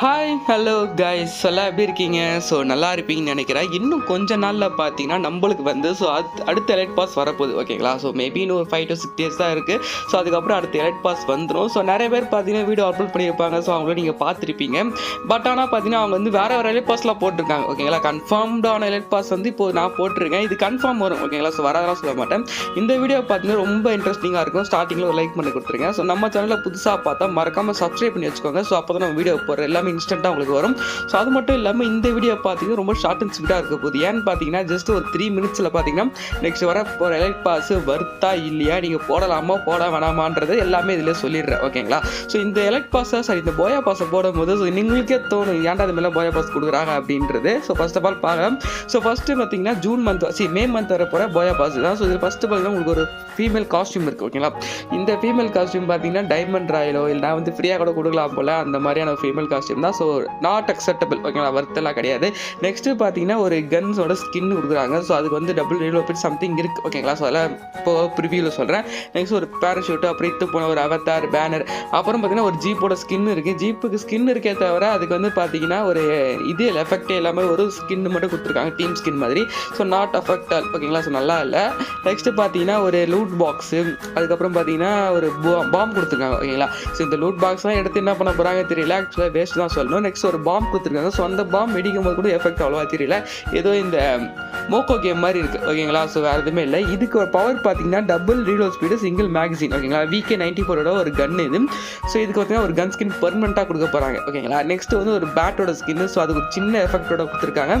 Hi hello guys எல்லாம் எப்படி இருக்கீங்க? ஸோ நல்லா இருப்பீங்கன்னு நினைக்கிறேன். இன்னும் கொஞ்ச நாளில் பார்த்தீங்கன்னா நம்மளுக்கு வந்து ஸோ அது அடுத்த எலைட் பாஸ் வரப்போகுது ஓகேங்களா ஸோ மேபி இன்னும் ஒரு ஃபைவ் டு சிக்ஸ் டேஸ் தான் இருக்குது ஸோ அதுக்கப்புறம் அடுத்த எலைட் பாஸ் வந்துடும் ஸோ நிறைய பேர் பார்த்தீங்கன்னா வீடியோ அப்லோட் பண்ணியிருப்பாங்க. ஸோ அவங்கள நீங்கள் பார்த்துருப்பீங்க பட் ஆனால் பார்த்தீங்கன்னா அவங்க வந்து வேறு வேறு எலைட் பாஸ்லாம் போட்டிருக்காங்க ஓகேங்களா கன்ஃபார்ம்டான எலைட் பாஸ் வந்து இப்போ நான் போட்டிருக்கேன். இது கன்ஃபார்ம் வரும் ஓகேங்களா ஸோ வராதெல்லாம் சொல்ல மாட்டேன். இந்த வீடியோ பார்த்தீங்கன்னா ரொம்ப இன்ட்ரெஸ்டிங்காக இருக்கும். ஸ்டார்டிங்கில் ஒரு லைக் பண்ணி கொடுத்துருங்க. ஸோ நம்ம சேனலில் புதுசாக பார்த்தா மறக்காமல் சப்ஸ்கிரைப் பண்ணி வச்சுக்கோங்க. ஸோ அப்போ தான் நம்ம வீடியோ போடுற எல்லாமே இன்ஸ்டண்ட்டாக உங்களுக்கு வரும். ஸோ அது மட்டும் இல்லாமல் இந்த வீடியோ பார்த்தீங்கன்னா ரொம்ப ஷார்ட் அண்ட் ஸ்வீட்டாக இருக்க போகுது. ஏன்னு பார்த்தீங்கன்னா ஜஸ்ட் ஒரு த்ரீ மினிட்ஸில் பார்த்தீங்கன்னா நெக்ஸ்ட் வர போகிற எலக்ட் பாஸ் வர்த்தா இல்லையா நீங்கள் போடலாமா போட வேணாமான்றது எல்லாமே இதில் சொல்லிடுறேன். ஓகேங்களா ஸோ இந்த எலக்ட் பாஸை சரி இந்த போயா பாஸை போடும்போது ஸோ நீங்களுக்கே தோணும் ஏன்டா அது மேலே போயா பாஸ் கொடுக்குறாங்க அப்படின்றது. ஸோ ஃபஸ்ட் ஆஃப் ஆல் பார்க்கலாம். ஸோ ஃபஸ்ட்டு பார்த்தீங்கன்னா ஜூன் மந்த் சி மே மந்த் வர போகிற போயா பாஸ் தான். ஸோ இதில் ஃபஸ்ட்டு பார்த்தீங்கன்னா உங்களுக்கு ஒரு ஃபீமேல் காஸ்டியூம் இருக்குது ஓகேங்களா இந்த ஃபீமேல் காஸ்டியூம் பார்த்தீங்கன்னா டைமண்ட் ராயிலோ இல்லை வந்து ஃப்ரீயாக கூட கொடுக்கலாம் போல் அந்த மாதிரியான ஃபீமேல் காஸ்டியூம் தான் ஸோ நாட் அக்செப்டபிள் ஓகேங்களா வர்த்தெல்லாம் கிடையாது. நெக்ஸ்ட்டு பார்த்தீங்கன்னா ஒரு கன்ஸோட ஸ்கின் கொடுக்குறாங்க. ஸோ அதுக்கு வந்து டபுள் டெவலப்மெண்ட் சம்திங் இருக்குது ஓகேங்களா ஸோ அதெல்லாம் இப்போ ப்ரிவியூவில் சொல்கிறேன் நெக்ஸ்ட் ஒரு பேராஷூட்டு அப்புறம் இத்து போன ஒரு அவத்தார் பேனர் அப்புறம் பார்த்தீங்கன்னா ஒரு ஜீப்போட ஸ்கின் இருக்குது ஜீப்புக்கு ஸ்கின் இருக்கே தவிர அதுக்கு வந்து பார்த்தீங்கன்னா ஒரு இது எஃபெக்டே இல்லாமல் ஒரு ஸ்கின் மட்டும் கொடுத்துருக்காங்க. டீம் ஸ்கின் மாதிரி. ஸோ நாட் அஃபெக்டல் ஓகேங்களா ஸோ நல்லா இல்லை. நெக்ஸ்ட்டு பார்த்தீங்கன்னா ஒரு லூட் பாக்ஸு அதுக்கப்புறம் பார்த்தீங்கன்னா ஒரு பாம் கொடுத்துருக்காங்க. ஓகேங்களா ஸோ இந்த லூட் பாக்ஸ்லாம் எடுத்து என்ன பண்ண போகிறாங்க தெரியல. ஆக்சுவலாக வேஸ்ட் தான் சொல்லணும். நெக்ஸ்ட் ஒரு பாம் கொடுத்துருக்காங்க. ஸோ அந்த பாம் வெடிக்கும் போது கூட எஃபெக்ட் அவ்வளோவா தெரியல. ஏதோ இந்த மோக்கோ கேம் மாதிரி இருக்குது ஓகேங்களா ஸோ வேறு எதுவுமே இல்லை. இதுக்கு ஒரு பவர் பார்த்தீங்கன்னா டபுள் ரீலோட் ஸ்பீடு சிங்கிள் மேக்சின் ஓகேங்களா விகே நைன்டி ஃபோரோட ஒரு கன் இது. ஸோ இதுக்கு பார்த்தீங்கன்னா ஒரு கன் ஸ்கின் பெர்மனெண்ட்டாக கொடுக்க போகிறாங்க ஓகேங்களா நெக்ஸ்ட் வந்து ஒரு பேட்டோட ஸ்கின் ஸோ அதுக்கு ஒரு சின்ன எஃபெக்டோட கொடுத்துருக்காங்க.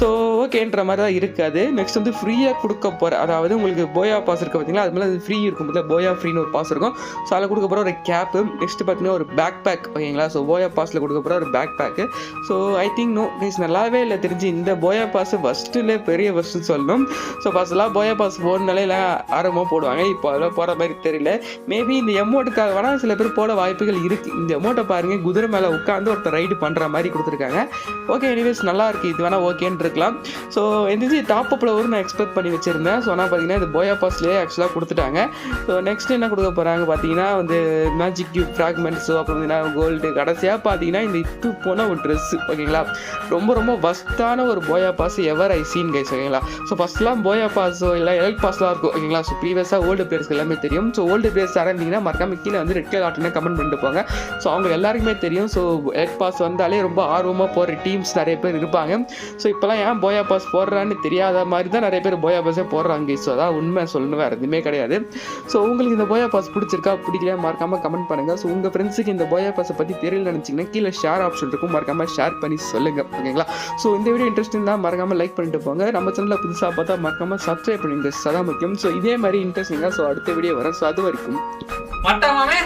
ஸோ ஓகேன்ற மாதிரி தான் இருக்காது. நெக்ஸ்ட் வந்து ஃப்ரீயாக கொடுக்க போகிற அதாவது உங்களுக்கு போயா பாஸ் இருக்குது பார்த்தீங்களா? அது மேலே அது ஃப்ரீ இருக்கும் போது போயா ஃப்ரீன்னு ஒரு பாஸ் இருக்கும். ஸோ அதில் கொடுக்க போகிற ஒரு கேப்பு நெக்ஸ்ட் பார்த்தீங்கன்னா ஒரு பேக் பேக் ஓகேங்களா ஸோ போயா பாஸில் கொடுக்க அதுக்கப்புறம் ஒரு pack pack so I think no guys நல்லாவே இல்லை. தெரிஞ்சு இந்த போயா பாஸ் ஃபஸ்ட்டில் பெரிய ஃபஸ்ட்டு சொல்லணும். ஸோ ஃபஸ்ட்லாம் போயா பாஸ் போடனாலே எல்லாம் ஆரம்பமாக போடுவாங்க. இப்போ அதெல்லாம் போகிற மாதிரி தெரியல. மேபி இந்த எமௌண்ட்டுக்காக வேணால் சில பேர் போட வாய்ப்புகள் இருக்குது இந்த எமௌண்ட்டை பாருங்கள் குதிரை மேலே உட்காந்து ஒருத்தர் ரைடு பண்ணுற மாதிரி கொடுத்துருக்காங்க. ஓகே எனிவேஸ் நல்லா இருக்குது இது வேணால் ஓகேன்னு இருக்கலாம். ஸோ எந்த டாப் அப்பில் ஒரு நான் எக்ஸ்பெக்ட் பண்ணி வச்சுருந்தேன். ஸோ ஆனால் பார்த்தீங்கன்னா இது போயா பாஸ்லேயே ஆக்சுவலாக கொடுத்துட்டாங்க. ஸோ நெக்ஸ்ட் என்ன கொடுக்க போகிறாங்க பார்த்தீங்கன்னா வந்து மேஜிக் கியூப் ஃப்ராக்மெண்ட்ஸோ அப்புறம் பார்த்தீங்கன்னா கோல்டு கடைசியாக பார்த்தீங்கன்னா இந்த இத்து போன ஒரு ட்ரெஸ் ஓகேங்களா ரொம்ப ரொம்ப வஸ்டான ஒரு booyah pass ever I seen guys ஓகேங்களா ஸோ ஃபஸ்ட்லாம் போயா பாஸோ இல்லை எலக்ட் பாஸ்லாம் இருக்கும் ஓகேங்களா ஸோ ப்ரீவியஸாக ஓல்டு பிளேயர்ஸ்க்கு எல்லாமே தெரியும். ஸோ ஓல்டு பிளேயர்ஸ் ஆரம்பிங்கன்னா மறக்காம கீழே வந்து ரெட் கலர் ஆட்டுன்னு கமெண்ட் பண்ணிட்டு போங்க. ஸோ அவங்க எல்லாருக்குமே தெரியும். ஸோ எலக்ட் பாஸ் வந்தாலே ரொம்ப ஆர்வமாக போகிற டீம்ஸ் நிறைய பேர் இருப்பாங்க. ஸோ இப்போலாம் ஏன் போயா பாஸ் போடுறான்னு தெரியாத மாதிரி தான் நிறைய பேர் போயா பாஸே போடுறாங்க ஸோ அதான் உண்மை சொல்லணும் வேறு எதுவுமே கிடையாது. ஸோ உங்களுக்கு இந்த போயா பாஸ் பிடிச்சிருக்கா பிடிக்கலையா மறக்காம கமெண்ட் பண்ணுங்கள் ஸோ உங்கள் ஃப்ரெண்ட்ஸுக்கு இந்த போயா பாஸை பற்றி தெரியல நினச்சிங்கன்னா கீழே ஷேர் ஆப்ஷன் இருக்கும். மறக்காம ஷேர் பண்ணி சொல்லுங்கள் ஓகேங்களா ஸோ இந்த வீடியோ இன்ட்ரெஸ்டிங் தான். மறக்காம லைக் பண்ணிட்டு போங்க. நம்ம சேனலில் புதுசாக பார்த்தா மறக்காம சப்ஸ்கிரைப் பண்ணுங்க அதான் முக்கியம். ஸோ இதே மாதிரி இன்ட்ரெஸ்டிங்காக ஸோ அடுத்த வீடியோ வரும். ஸோ அது வரைக்கும். மட்டமாமே